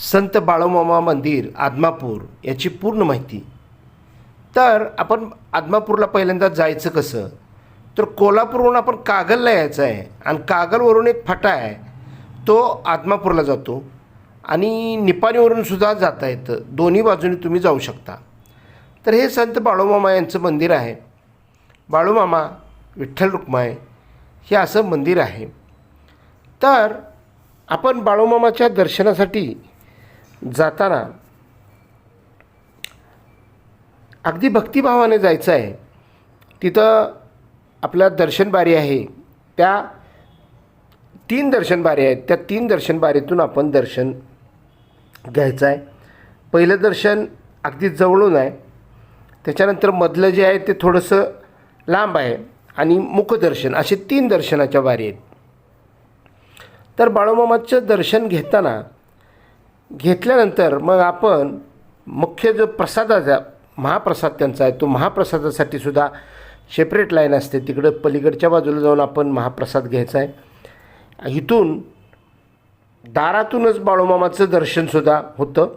संत बाळोमामा मंदिर आदमापूर याची पूर्ण माहिती. तर आपण आदमापूरला पहिल्यांदा जायचं कसं? तर कोल्हापूरवरून आपण कागलला यायचं आहे आणि कागलवरून एक फाटा आहे. तो आदमापूरला जातो आणि निपाणीवरून सुद्धा जाता येतं. दोन्ही बाजूनी तुम्ही जाऊ शकता. तर हे संत बाळूमामा यांचं मंदिर आहे. बाळूमामा विठ्ठल रुक्माई हे असं मंदिर आहे. तर आपण बाळूमामाच्या दर्शनासाठी जाताना अगदी भक्तिभावाने जायचं आहे. तिथं आपल्या दर्शनबारी आहे. त्या तीन दर्शनबारी आहेत. त्या तीन दर्शनबारीतून आपण दर्शन घ्यायचं आहे. पहिलं दर्शन अगदी जवळून आहे. त्याच्यानंतर मधलं जे आहे ते थोडंसं लांब आहे आणि मुखदर्शन असे तीन दर्शनाच्या बारी आहेत. तर बाळूमामाचं दर्शन घेताना घेतल्यानंतर मग आपण मुख्य जो प्रसादाचा महाप्रसाद त्यांचा आहे तो महाप्रसादासाठी सुद्धा सेपरेट लाईन असते. तिकडं पलीकडच्या बाजूला जाऊन आपण महाप्रसाद घ्यायचा आहे. इथून दारातूनच बाळूमामाचं दर्शनसुद्धा होतं.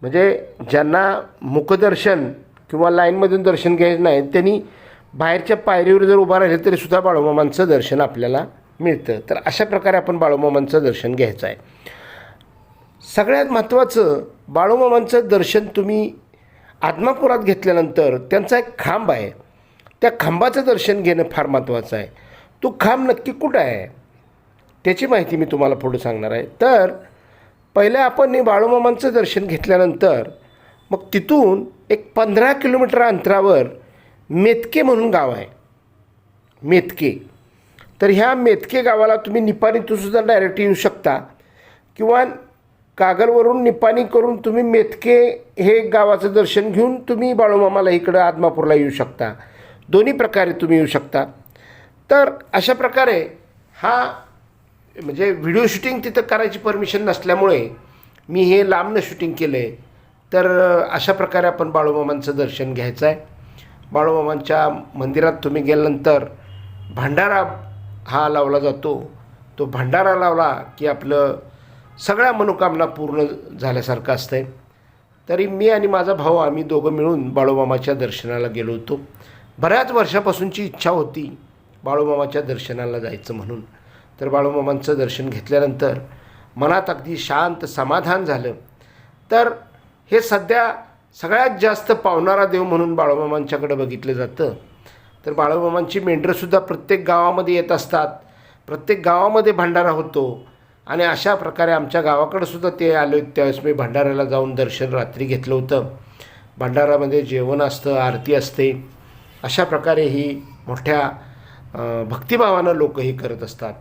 म्हणजे ज्यांना मुखदर्शन किंवा लाईनमधून दर्शन घ्यायचं नाही त्यांनी बाहेरच्या पायरीवर जर उभा राहिले तरीसुद्धा बाळूमामांचं दर्शन आपल्याला मिळतं. तर अशा प्रकारे आपण बाळूमामांचं दर्शन घ्यायचं आहे. सगळ्यात महत्त्वाचं बाळूमामांचं दर्शन तुम्ही आदमापुरात घेतल्यानंतर त्यांचा एक खांब आहे. त्या खांबाचं दर्शन घेणं फार महत्त्वाचं आहे. तो खांब नक्की कुठं आहे? त्याची माहिती मी तुम्हाला पुढे सांगणार आहे. तर पहिल्या आपण हे बाळूमामांचं दर्शन घेतल्यानंतर मग तिथून एक पंधरा किलोमीटर अंतरावर मेतके म्हणून गाव आहे. मेतके. तर ह्या मेतके गावाला तुम्ही निपाणीतून सुद्धा डायरेक्ट येऊ शकता. किंवा कागलवरून निपाणी करून तुम्ही मेथके हे गावाचं दर्शन घेऊन तुम्ही बाळूमामाला इकडं आदमापूरला येऊ शकता. दोन्ही प्रकारे तुम्ही येऊ शकता. तर अशा प्रकारे हा म्हणजे व्हिडिओ शूटिंग तिथं करायची परमिशन नसल्यामुळे मी हे लांबनं शूटिंग केलं आहे तर अशा प्रकारे आपण बाळूमामांचं दर्शन घ्यायचं आहे बाळूमामांच्या मंदिरात तुम्ही गेल्यानंतर भंडारा हा लावला जातो. तो भंडारा लावला की आपलं सगळ्या मनोकामना पूर्ण झाल्यासारखं असतं आहे तरी मी आणि माझा भाऊ आम्ही दोघं मिळून बाळूमामाच्या दर्शनाला गेलो होतो. बऱ्याच वर्षापासूनची इच्छा होती बाळूमामाच्या दर्शनाला जायचं म्हणून. तर बाळूमामांचं दर्शन घेतल्यानंतर मनात अगदी शांत समाधान झालं. तर हे सध्या सगळ्यात जास्त पावणारा देव म्हणून बाळूमामांच्याकडे बघितलं जातं. तर बाळूमामांची मेंढरंसुद्धा प्रत्येक गावामध्ये येत असतात. प्रत्येक गावामध्ये भंडारा होतो. आणि अशा प्रकारे आमच्या गावाकडं सुद्धा ते आले. होते त्यावेळेस मी भंडाऱ्याला जाऊन दर्शन रात्री घेतलं होतं. भंडारामध्ये जेवण असतं आरती असते. अशा प्रकारे ही मोठ्या भक्तिभावानं लोक हे करत असतात.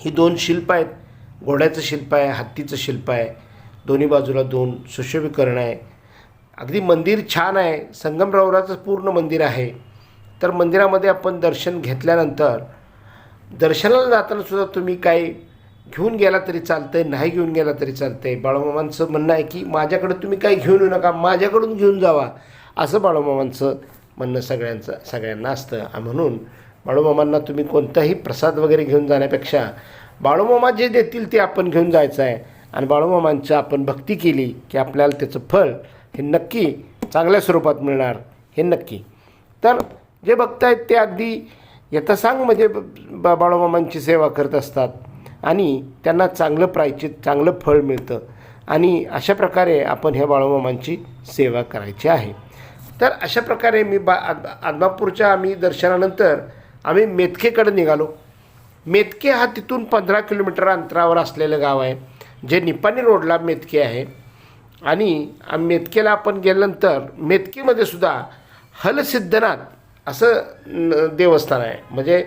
ही दोन शिल्प आहेत. घोड्याचं शिल्प आहे हत्तीचं शिल्प आहे. दोन्ही बाजूला दोन सुशोभीकरण आहे. अगदी मंदिर छान आहे. संगमरावराचं पूर्ण मंदिर आहे. तर मंदिरामध्ये आपण दर्शन घेतल्यानंतर दर्शनाला जाताना सुद्धा तुम्ही काही घेऊन गेला तरी चालतं आहे नाही घेऊन गेला तरी चालतं आहे बाळूमामांचं म्हणणं आहे की माझ्याकडं तुम्ही काही घेऊन येऊ नका माझ्याकडून घेऊन जावा. असं बाळूमामांचं म्हणणं सगळ्यांचं सगळ्यांना असतं. म्हणून बाळूमामांना तुम्ही कोणताही प्रसाद वगैरे घेऊन जाण्यापेक्षा बाळूमामा जे देतील ते आपण घेऊन जायचं आहे. आणि बाळूमामांचं आपण भक्ती केली की आपल्याला त्याचं फळ हे नक्की चांगल्या स्वरूपात मिळणार. हे नक्की. तर जे भक्त आहेत ते अगदी यथासांग म्हणजे बा बाळूमामांची सेवा करत असतात. आणि त्यांना चांगलं प्रायचित चांगलं फळ मिळतं. आणि अशा प्रकारे आपण ह्या बाळूमामांची सेवा करायची आहे. तर अशा प्रकारे मी बा आद आदमापूरच्या आम्ही दर्शनानंतर आम्ही मेतकेकडे निघालो. मेतके हा तिथून पंधरा किलोमीटर अंतरावर असलेलं गाव आहे जे निपाणी रोडला मेतके आहे. आणि मेतकेला आपण गेल्यानंतर मेतकेमध्ये सुद्धा हलसिद्धनाथ असं देवस्थान आहे. म्हणजे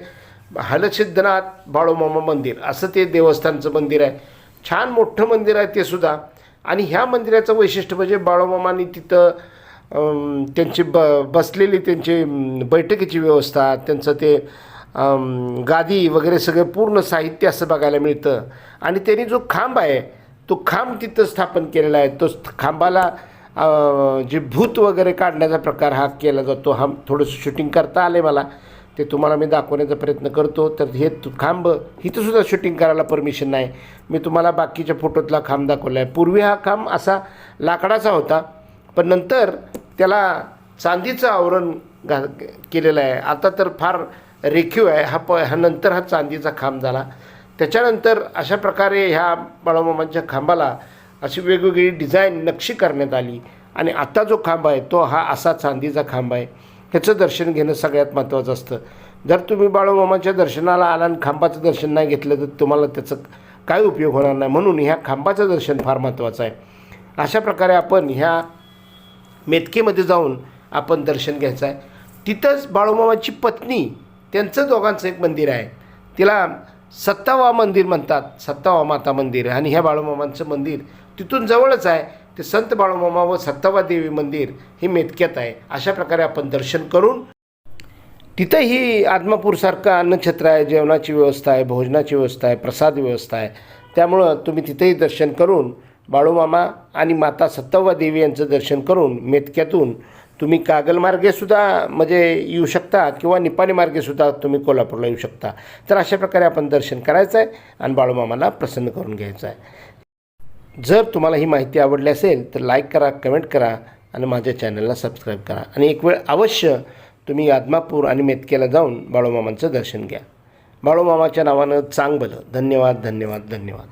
हलसिद्धनाथ बाळोमामा मंदिर असं ते देवस्थानचं मंदिर आहे. छान मोठं मंदिर आहे ते सुद्धा. आणि ह्या मंदिराचं वैशिष्ट्य म्हणजे बाळूमामांनी तिथं त्यांची ब बसलेली त्यांची बैठकीची व्यवस्था त्यांचं ते गादी वगैरे सगळं पूर्ण साहित्य असं बघायला मिळतं. आणि त्यांनी जो खांब आहे तो खांब तिथं स्थापन केलेला आहे. तो खांबाला जे भूत वगैरे काढण्याचा प्रकार हा केला जातो. हा थोडंसं शूटिंग करता आले मला. ते तुम्हाला मी दाखवण्याचा प्रयत्न करतो. तर हे खांब इथं सुद्धा शूटिंग करायला परमिशन नाही. मी तुम्हाला बाकीच्या फोटोतला खांब दाखवला आहे पूर्वी हा खांब असा लाकडाचा होता पण नंतर त्याला चांदीचं आवरण घा केलेलं आहे. आता तर फार रेखीव आहे. हा प हा नंतर हा चांदीचा खांब झाला. त्याच्यानंतर अशा प्रकारे ह्या बाळूमामांच्या खांबाला अशी वेगवेगळी डिझाईन नक्षी करण्यात आली. आणि आता जो खांब आहे तो हा असा चांदीचा खांब आहे. ह्याचं दर्शन घेणं सगळ्यात महत्त्वाचं असतं. जर तुम्ही बाळूमामाच्या दर्शनाला आला आणि खांबाचं दर्शन नाही घेतलं तर तुम्हाला त्याचं काय उपयोग होणार नाही. म्हणून ह्या खांबाचं दर्शन फार महत्त्वाचं आहे. अशा प्रकारे आपण ह्या मेतकेमध्ये जाऊन आपण दर्शन घ्यायचं आहे. तिथंच बाळूमामाची पत्नी त्यांचं दोघांचं एक मंदिर आहे. तिला सत्तावा मंदिर म्हणतात सत्तावा माता मंदिर. आणि ह्या बाळूमामांचं मंदिर तिथून जवळच आहे. ते संत बाळूमामा व सत्तावा देवी मंदिर हे मेतक्यात आहे. अशा प्रकारे आपण दर्शन करून तिथंही आदमापूरसारखं अन्नछत्र आहे जेवणाची व्यवस्था आहे भोजनाची व्यवस्था आहे प्रसाद व्यवस्था आहे. त्यामुळं तुम्ही तिथेही दर्शन करून बाळूमामा आणि माता सत्तावा देवी यांचं दर्शन करून मेतक्यातून तुम्ही कागलमार्गेसुद्धा म्हणजे येऊ शकता किंवा निपाणी मार्गेसुद्धा तुम्ही कोल्हापूरला येऊ शकता. तर अशा प्रकारे आपण दर्शन करायचं आहे आणि बाळूमामाला प्रसन्न करून घ्यायचं आहे. जर तुम्हाला ही माहिती आवडली असेल तर लाईक करा कमेंट करा आणि माझ्या चॅनलला सबस्क्राईब करा. आणि एक वेळ अवश्य तुम्ही आदमापूर आणि मेतकेला जाऊन बाळूमामांचं दर्शन घ्या. बाळूमामाच्या नावानं चांग भलं धन्यवाद धन्यवाद धन्यवाद.